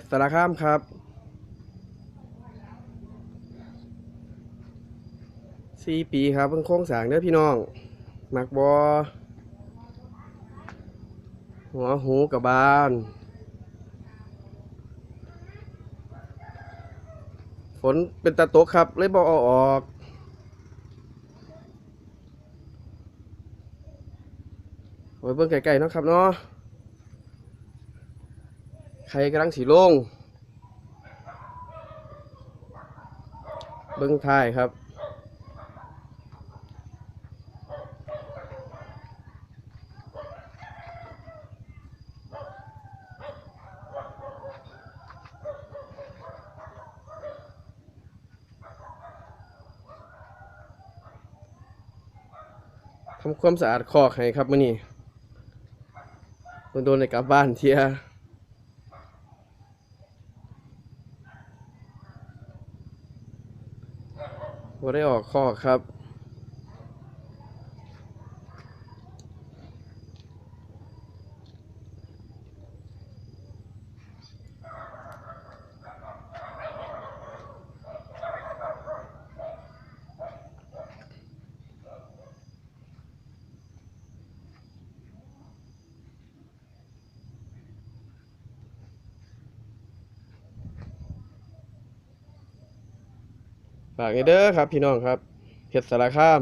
ชรสารคามครับ สี่ปีครับเพิ่งโค้งสางเด้อพี่น้องมักบอหัวหูกับบานฝนเป็นตะตกครับ เลยบอเอาออกไว้เบิ่งไกลๆนะครับเนาะ ใครกำลังสีลง เบิ้งท้ายครับ ทำความสะอาดคอกให้ครับมื่อนี้โดนในกลับบ้านเทีย ว่าได้ออกข้อครับ ฝากให้เด้อครับ พี่น้องครับเพชรสารคาม